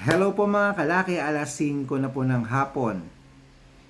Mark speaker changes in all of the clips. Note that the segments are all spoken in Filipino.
Speaker 1: Hello po mga kalaki, alas 5 na po ng hapon.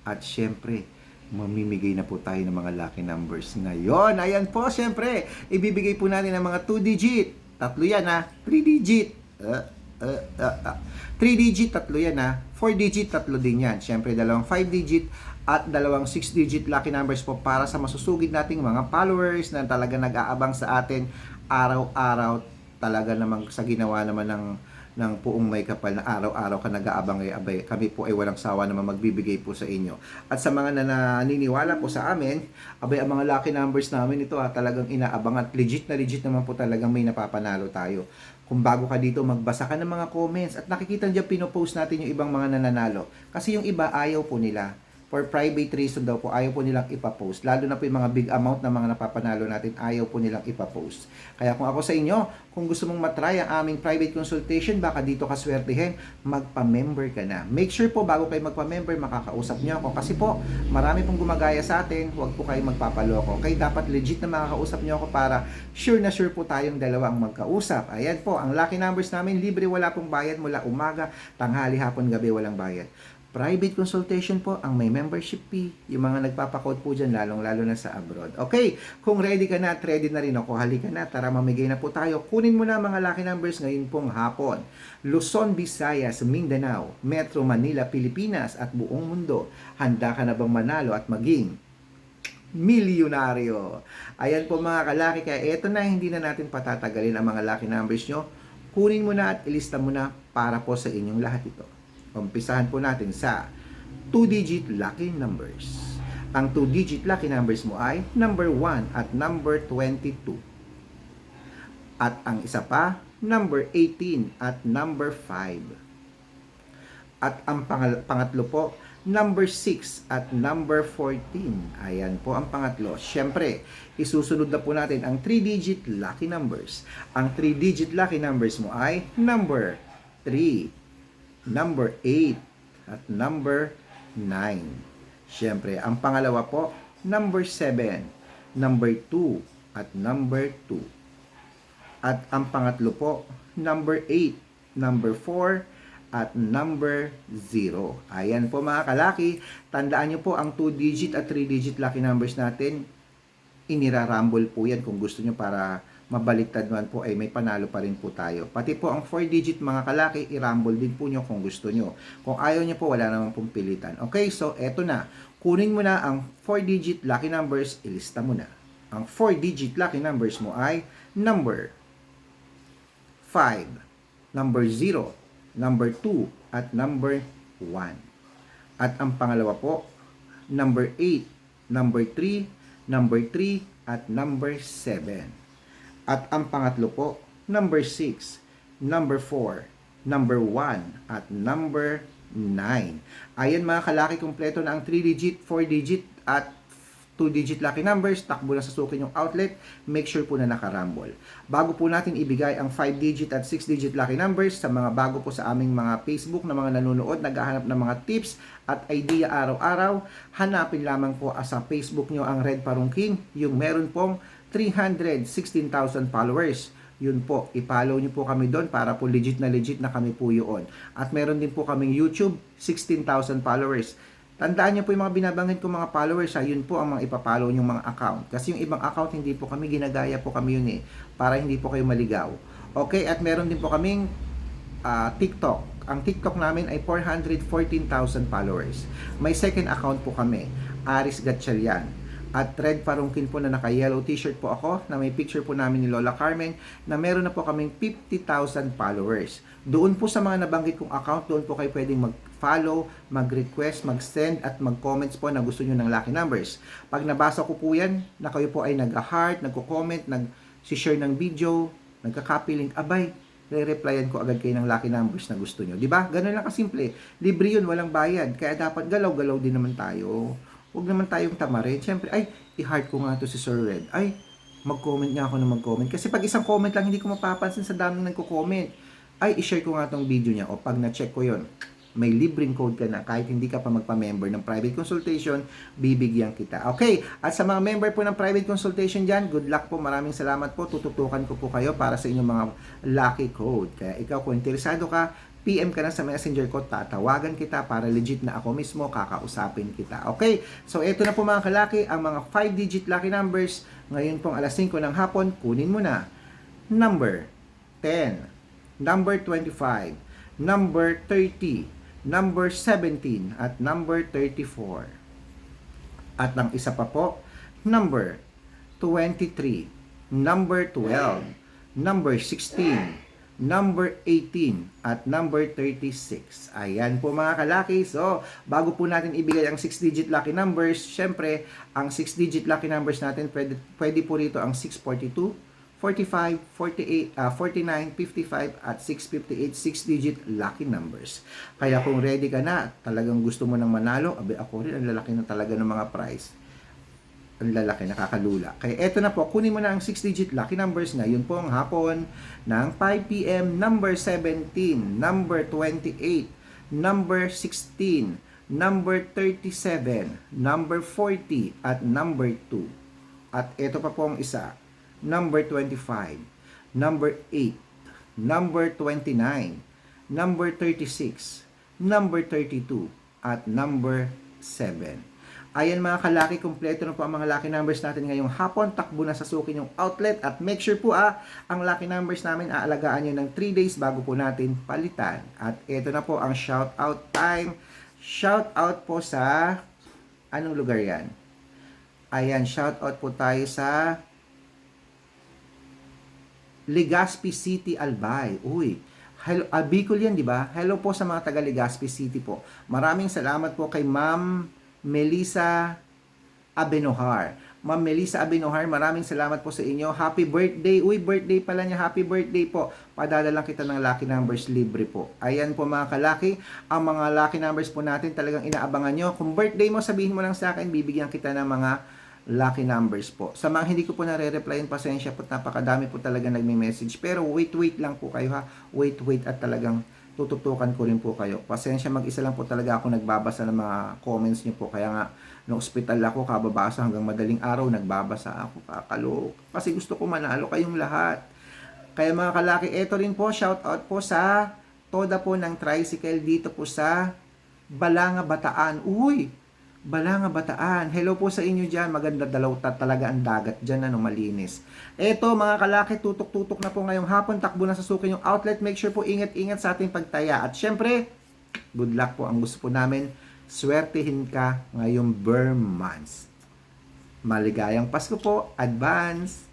Speaker 1: At syempre, mamimigay na po tayo ng mga lucky numbers ngayon. Ayan po, syempre, ibibigay po natin ng mga 2 digit. Tatlo yan ha, 3 digit. Uh, uh, uh, uh. 3 digit, tatlo yan ha. 4 digit, tatlo din yan. Syempre, dalawang 5 digit at dalawang 6 digit lucky numbers po para sa masusugid nating mga followers na talaga nag-aabang sa atin araw-araw talaga namang sa ginawa naman ng ng puong may kapal na araw-araw ka nag-aabang ay abay. Kami po ay walang sawa naman magbibigay po sa inyo. At sa mga naniniwala po sa amin, abay ang mga lucky numbers namin ito ha, talagang inaabang at legit na legit naman po talagang may napapanalo tayo. Kung bago ka dito, magbasa ka ng mga comments at nakikita dyan pinopost natin yung ibang mga nananalo. Kasi yung iba ayaw po nila for private reason daw po, ayaw po nilang ipapost. Lalo na po yung mga big amount na mga napapanalo natin, ayaw po nilang ipapost. Kaya kung ako sa inyo, kung gusto mong matry ang aming private consultation, baka dito ka swertihin, magpa-member ka na. Make sure po, bago kayo magpa-member, makakausap niyo ako. Kasi po, marami pong gumagaya sa atin, huwag po kayo magpapaloko. Kaya dapat legit na makakausap niyo ako para sure na sure po tayong dalawa ang magkausap. Ayan po, ang lucky numbers namin, libre, wala pong bayad mula umaga, tanghali, hapon, gabi, walang bayad. Private consultation po ang may membership fee. Yung mga nagpapakode po dyan, lalong-lalo na sa abroad. Okay, kung ready ka na ready na rin ako, halika na, tara mamigay na po tayo. Kunin mo na mga lucky numbers ngayon pong hapon. Luzon, Visayas, Mindanao, Metro Manila, Pilipinas at buong mundo. Handa ka na bang manalo at maging milyonaryo. Ayan po mga kalaki, kaya eto na, hindi na natin patatagalin ang mga lucky numbers nyo. Kunin mo na at ilista mo na para po sa inyong lahat ito. Umpisahan po natin sa 2-digit lucky numbers. Ang 2-digit lucky numbers mo ay number 1 at number 22. At ang isa pa, number 18 at number 5. At ang pangal- pangatlo po, number 6 at number 14. Ayan po ang pangatlo. Siyempre, isusunod na po natin ang 3-digit lucky numbers. Ang 3-digit lucky numbers mo ay number 3, number 8, at number 9. Siyempre, ang pangalawa po, number 7, number 2, at number 2. At ang pangatlo po, number 8, number 4, at number 0. Ayan po mga kalaki, tandaan nyo po ang 2-digit at 3-digit lucky numbers natin, inirarumble po yan kung gusto nyo para mabaliktad man po ay may panalo pa rin po tayo. Pati po ang 4-digit mga kalaki, i-rumble din po nyo kung gusto nyo. Kung ayaw nyo po, wala namang pong pilitan. Okay, so eto na. Kunin mo na ang 4-digit lucky numbers, ilista mo na. Ang 4-digit lucky numbers mo ay number 5, number 0, number 2, at number 1. At ang pangalawa po, number 8, number 3, number 3, at number 7. At ang pangatlo po, number 6, number 4, number 1, at number 9. Ayan mga kalaki, kompleto na ang 3-digit, 4-digit, at 2-digit lucky numbers, takbo na sa sukin yung outlet, make sure po na nakarambol. Bago po natin ibigay ang 5-digit at 6-digit lucky numbers sa mga bago po sa aming mga Facebook na mga nanonood, naghahanap ng mga tips at idea araw-araw, hanapin lamang po sa Facebook nyo ang Red Parong King, yung meron pong 316,000 followers. Yun po, i-follow nyo po kami doon para po legit na legit na kami po yun. At meron din po kaming YouTube, 16,000 followers. Tandaan niyo po yung mga binabanggit ko mga followers, ha, yun po ang mga ipapollow yung mga account. Kasi yung ibang account, hindi po kami ginagaya po kami yun eh, para hindi po kayo maligaw. Okay, at meron din po kaming uh, TikTok. Ang TikTok namin ay 414,000 followers. May second account po kami, Aris Gatchalian at red parungkin po na naka-yellow t-shirt po ako na may picture po namin ni Lola Carmen na meron na po kaming 50,000 followers. Doon po sa mga nabanggit kong account, doon po kayo pwedeng mag-follow, mag-request, mag-send at mag-comments po na gusto nyo ng lucky numbers. Pag nabasa ko po yan, na kayo po ay nag-heart, nagko-comment, nag-share ng video, nagka-copy link, abay, re-replyan ko agad kayo ng lucky numbers na gusto nyo. Di ba? Ganun lang kasimple. Libre yun, walang bayad. Kaya dapat galaw-galaw din naman tayo. Huwag naman tayong tamarin. Siyempre, ay, i-heart ko nga to si Sir Red. Ay, mag-comment nga ako na mag-comment. Kasi pag isang comment lang, hindi ko mapapansin sa daming nagko-comment. Ay, i-share ko nga tong video niya. O pag na-check ko yon may libreng code ka na kahit hindi ka pa magpa-member ng private consultation, bibigyan kita. Okay, at sa mga member po ng private consultation dyan, good luck po, maraming salamat po, tututukan ko po kayo para sa inyong mga lucky code. Kaya ikaw kung interesado ka, PM ka na sa messenger ko, tatawagan kita para legit na ako mismo kakausapin kita. Okay, so ito na po mga kalaki, ang mga 5-digit lucky numbers, ngayon pong alas 5 ng hapon, kunin mo na. Number 10, number 25, number 30, number 17, at number 34. At ang isa pa po, number 23, number 12, number 16, number 18, at number 36. Ayan po mga kalaki. So, bago po natin ibigay ang 6-digit lucky numbers, syempre, ang 6-digit lucky numbers natin, pwede, pwede po rito ang 642, 45, 48, ah, 49, 55, at 658, 6-digit lucky numbers. Kaya kung ready ka na, talagang gusto mo nang manalo, abe ako rin, ang lalaki na talaga ng mga prize. Ang lalaki, nakakalula. Kaya eto na po, kunin mo na ang 6-digit lucky numbers ngayon po ang hapon ng 5pm, number 17, number 28, number 16, number 37, number 40, at number 2. At ito pa po ang isa, number 25, number 8, number 29, number 36, number 32, at number 7. Ayan mga kalaki, kompleto na po ang mga lucky numbers natin ngayong hapon. Takbo na sa sukin yung outlet at make sure po ah, ang lucky numbers namin aalagaan nyo ng 3 days bago po natin palitan. At ito na po ang shout out time. Shout out po sa anong lugar yan? Ayan, shout out po tayo sa Legazpi City, Albay. Uy, hello, ah, Bicol yan, di ba? Hello po sa mga taga Legazpi City po. Maraming salamat po kay Ma'am Melissa Abenohar. Ma'am Melissa Abenohar, maraming salamat po sa inyo. Happy birthday. Uy, birthday pala niya. Happy birthday po. Padala lang kita ng lucky numbers libre po. Ayan po mga kalaki. Ang mga lucky numbers po natin talagang inaabangan nyo. Kung birthday mo, sabihin mo lang sa akin, bibigyan kita ng mga lucky numbers po. Sa mga hindi ko po nare-replyin, pasensya po, napakadami po talaga nagme-message. Pero wait, wait lang po kayo ha. Wait, wait at talagang tututukan ko rin po kayo. Pasensya, mag-isa lang po talaga ako nagbabasa ng mga comments niyo po. Kaya nga, no ospital ako, kababasa hanggang madaling araw, nagbabasa ako, kakalo. Kasi gusto ko manalo kayong lahat. Kaya mga kalaki, eto rin po, shout out po sa toda po ng tricycle dito po sa Balanga, Bataan. Uy, Balanga, Bataan. Hello po sa inyo dyan. Maganda dalaw ta- talaga ang dagat dyan, ano, malinis. Eto, mga kalaki, tutok-tutok na po ngayong hapon. Takbo na sa sukin yung outlet. Make sure po ingat-ingat sa ating pagtaya. At syempre, good luck po ang gusto po namin. Swertihin ka ngayong Burr months. Maligayang Pasko po. Advance!